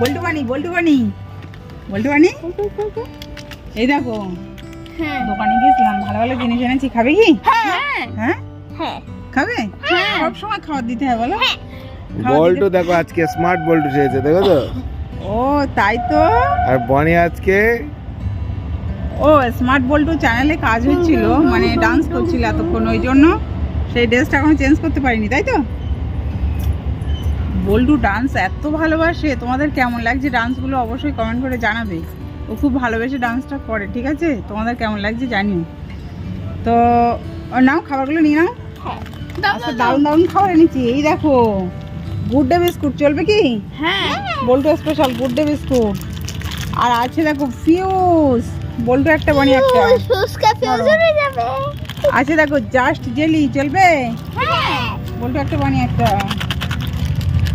বল্টু বানি বল্টু বানি বল্টু বানি এই দেখো হ্যাঁ। দোকানে গিয়েছিলাম ভালো ভালো জিনিস এনেছি। খাবে কি? হ্যাঁ। হ্যাঁ? হ্যাঁ। খাবে? হ্যাঁ। সব সময় খাবার দিতে হয় বলো। বল্টু দেখো আজকে স্মার্ট বল্টু সেজেছে দেখো তো। ও তাই তো। আর বনি আজকে ও স্মার্ট বল্টু চ্যানেলে কাজ হচ্ছিল মানে ডান্স করছিল এতক্ষণ ওই জন্য সেই ড্রেসটা এখনও চেঞ্জ করতে পারিনি তাই তো? বল্টু ডান্স এত ভালোবাসে তোমাদের কেমন লাগছে ডান্সগুলো অবশ্যই কমেন্ট করে জানাবে। ও খুব ভালোবেসে ডান্সটা করে ঠিক আছে? তোমাদের কেমন লাগছে জানিও। তো ও নাও খাবারগুলো নিয়ে নাও। আচ্ছা দারুণ দারুণ খাবার এনেছি। এই দেখো গুড ডে বিস্কুট চলবে কি? হ্যাঁ। Boltu special good day biscuit. আর আছে দেখো ফিউজ বল্টু একটা বানি একটা হয়ে। আছে দেখো জাস্ট জেলি চলবে? হ্যাঁ। বল্টু একটা বানি একটা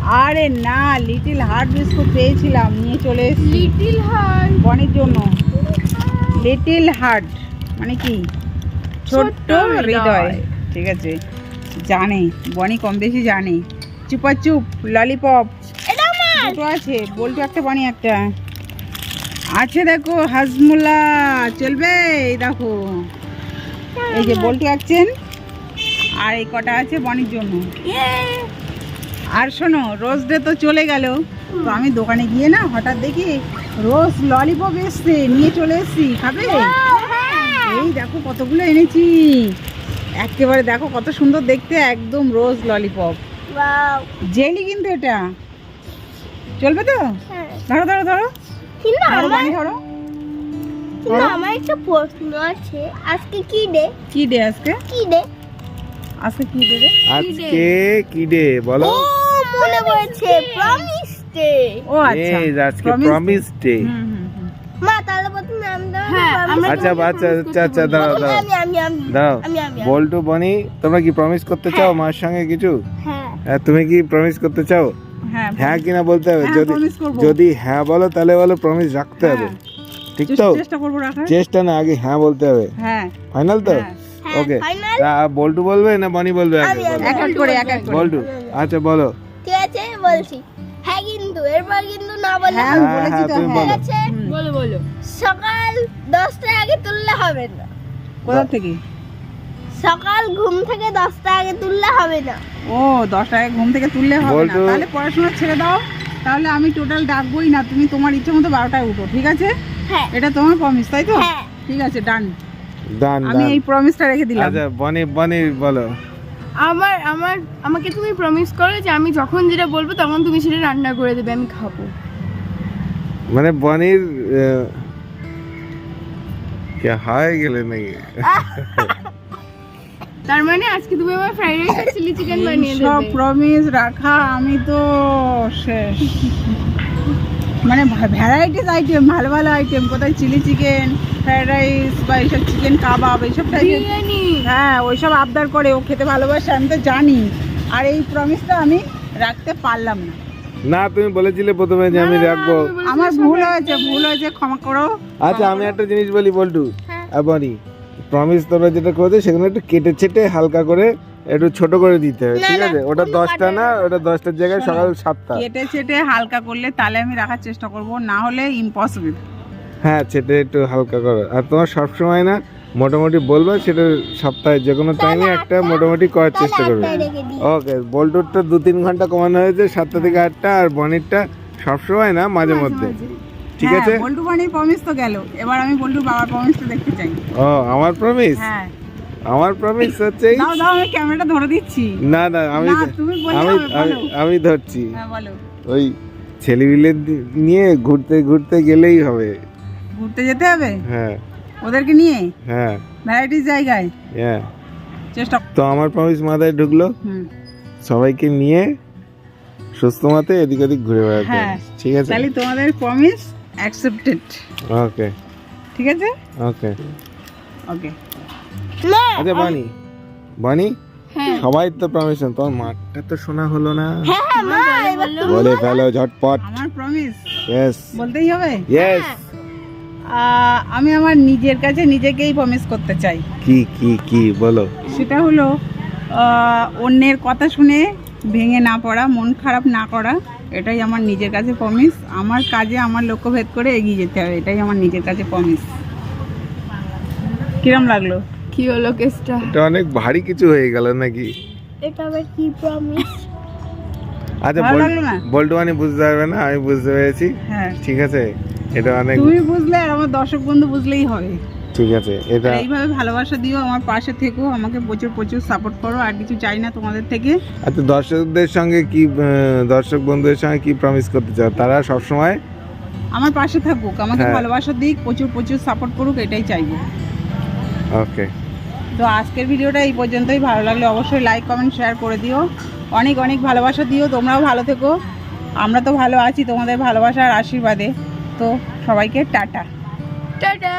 আরে না লিটিল হার্ট বিস্কুট পেয়েছিলাম নিয়ে চলে এসেছি। লিটল হার্ট বনির জন্য। লিটিল হার্ট মানে কি? ছোট্ট হৃদয়। ঠিক আছে। জানে বনি কম বেশি জানে। চুপা চুপ ললিপপ দুটো আছে বল্টু একটা বনি একটা। আছে দেখো হাজমুলা। চলবে এই দেখো। এই যে বল্টু আছেন আর এই কটা আছে বনির জন্য। আর শোনো রোজ ডে তো চলে গেল। তো আমি দোকানে গিয়ে না হঠাৎ দেখি রোজ ললিপপ এসছে নিয়ে চলে এসছি খাবে? এই দেখো কতগুলো এনেছি। একেবারে দেখো কত সুন্দর দেখতে একদম রোজ ললিপপ। ওয়াও জেলি কিন্তু এটা। চলবে তো? হ্যাঁ। ধরো ধরো ধরো। ধরো আমার ধরো। আমার একটা প্রশ্ন আছে। আজকে কি ডে কি ডে আজকে? কি ডে আজকে কি ডে রে? আজকে কি ডে বলো। মনে পড়েছে প্রমিস ডে ও আচ্ছা এই আজকে প্রমিস ডে হুম, হুম, হুম। মা তাহলে প্রথমে নাম দাও হ্যাঁ, আচ্ছা আচ্ছা আচ্ছা আচ্ছা আমি আমি আমি আমি আমি আমি। বল্টু বনি তোমরা কি প্রমিস করতে চাও মার সঙ্গে কিছু? হ্যাঁ। হ্যাঁ, তুমি কি প্রমিস করতে চাও? হ্যাঁ হ্যাঁ কিনা বলতে হবে। হ্যাঁ, যদি যদি হ্যাঁ বলো তাহলে বলো প্রমিস রাখতে হবে। হ্যাঁ। ঠিক তো? চেষ্টা- চেষ্টা করব রাখার। চেষ্টা না আগে হ্যাঁ বলতে হবে। হ্যাঁ। ফাইনাল তো? হ্যাঁ। হ্যাঁ ওকে বল্টু বলবে না বনি বলবে আগে? আমি- বলো। এক এক করে এক এক করে। বল্টু আচ্ছা বলো। বলছি। হ্যাঁ কিন্তু এরপর কিন্তু না বললে হ্যাঁ হবে বলেছি হ্যাঁ, তো তুমি হ্যাঁ। বলো। আছে? বলো বলো। সকাল দশটার আগে তুললে হবে না। কোথা থেকে? সকাল ঘুম থেকে দশটা আগে তুললে হবে না। ও দশটায় ঘুম থেকে তুললে হবে না। তাহলে পড়াশোনা ছেড়ে দাও। তাহলে আমি টোটাল ডাকবোই না। তুমি তোমার ইচ্ছে মতো বারোটায় উঠো ঠিক আছে? হ্যাঁ। এটা তোমার প্রমিস তাই তো? হ্যাঁ। ঠিক আছে ডান ডান আমি ডান এই প্রমিসটা রেখে দিলাম। আচ্ছা বনি বনি বলো। আমার আমার আমাকে তুমি প্রমিস করো যে আমি যখন যেটা বলব তখন তুমি সেটা রান্না করে দেবে আমি খাব। মানে বনির কে হায় গেলে নাকি? তার মানে আজকে তুমি আমার ফ্রাইড রাইস আর চিলি চিকেন বানিয়ে দেবে। সব প্রমিস রাখা আমি তো শেষ। মানে ভ্যারাইটিস আইটেম ভালো ভালো আইটেম কোথায় চিলি চিকেন ফ্রাইড রাইস বা এইসব চিকেন কাবাব এইসব হ্যাঁ ওইসব আবদার করে ও খেতে ভালোবাসে আমি তো জানি। আর এই প্রমিসটা আমি রাখতে পারলাম না। না তুমি বলেছিলে প্রথমে যে আমি রাখব। আমার ভুল হয়েছে ভুল হয়েছে ক্ষমা করো। আচ্ছা আমি একটা জিনিস বলি বল্টু। হ্যাঁ। আর প্রমিস তোমরা যেটা করেছ সেখানে একটু কেটে ছেটে হালকা করে একটু ছোট করে দিতে হবে ঠিক আছে? ওটা দশটা না ওটা দশটার জায়গায় সকাল সাতটা। কেটে ছেটে হালকা করলে তাহলে আমি রাখার চেষ্টা করব না হলে ইম্পসিবল হ্যাঁ ছেটে একটু হালকা করো। আর তোমার সবসময় না মোটামুটি বলবে সেটা সপ্তাহে যে কোনো টাইমে একটা মোটামুটি করার চেষ্টা করবে। ওকে বল্টুরটা দু তিন ঘণ্টা কমানো হয়েছে সাতটা থেকে আটটা আর বনিরটা সবসময় না মাঝে মধ্যে। ঠিক হ্যাঁ, আছে? বল্টু বানির প্রমিস তো গেল। এবার আমি বল্টু বাবার প্রমিসটা দেখতে চাই। ও আমার প্রমিস হ্যাঁ। আমার প্রমিস হচ্ছে দাও দাও আমি ক্যামেরাটা ধরে দিচ্ছি। না না আমি আমি আমি- আমি ধরছি। হ্যাঁ বলো। ওই ছেলেপিলে নিয়ে ঘুরতে ঘুরতে গেলেই হবে। ঘুরতে যেতে হবে? হ্যাঁ। ওদেরকে নিয়ে? হ্যাঁ। ভ্যারাইটিস জায়গায়? হ্যাঁ। চেষ্টা তো আমার প্রমিস মাথায় ঢুকলো। হুম। সবাইকে নিয়ে সুস্থ মতে এদিক ওদিক ঘুরে বেড়াতে হ্যাঁ। ঠিক আছে? তাহলে তোমাদের প্রমিস অ্যাকসেপ্টেড ওকে। ঠিক আছে? ওকে। ওকে। না আচ্ছা বানি। বানি? হ্যাঁ। সবাই তো প্রমিস তোমার মাঠটা তো শোনা হলো না। হ্যাঁ হ্যাঁ বলে ফেলো। ঝটপট। আমার প্রমিস ইয়েস বলতেই হবে? ইয়েস আমি আমার নিজের কাছে নিজেকেই প্রমিস করতে চাই। কি কি কি বলো। সেটা হলো অন্যের কথা শুনে ভেঙে না পড়া মন খারাপ না করা এটাই আমার নিজের কাছে প্রমিস আমার কাজে আমার লক্ষ্য ভেদ করে এগিয়ে যেতে হবে এটাই আমার নিজের কাছে প্রমিস কিরম লাগল? কি হলো কেসটা? এটা অনেক ভারী কিছু হয়ে গেল নাকি? এটা আবার কি প্রমিস আচ্ছা ভালো বল- লাগল না? বল্টু মানে বুঝতে পারবে না আমি বুঝতে পেরেছি। হ্যাঁ। ঠিক আছে। এটা অনেক তুমি বুঝলে আর আমার দর্শক বন্ধু বুঝলেই হবে। ঠিক আছে এটা এইভাবে ভালোবাসা দিও আমার পাশে থেকো আমাকে প্রচুর প্রচুর সাপোর্ট করো আর কিছু চাই না তোমাদের থেকে। আচ্ছা দর্শকদের সঙ্গে কি দর্শক বন্ধুদের সঙ্গে কি প্রমিস করতে চাও? তারা সব সময় আমার পাশে থাকুক আমাকে হ্যাঁ। ভালোবাসা দিক প্রচুর প্রচুর সাপোর্ট করুক এটাই চাইব। ওকে তো আজকের ভিডিওটা এই পর্যন্তই ভালো লাগলে অবশ্যই লাইক কমেন্ট শেয়ার করে দিও। অনেক অনেক ভালোবাসা দিও তোমরাও ভালো থেকো। আমরা তো ভালো আছি তোমাদের ভালোবাসা আর আশীর্বাদে। তো সবাইকে টাটা। টাটা।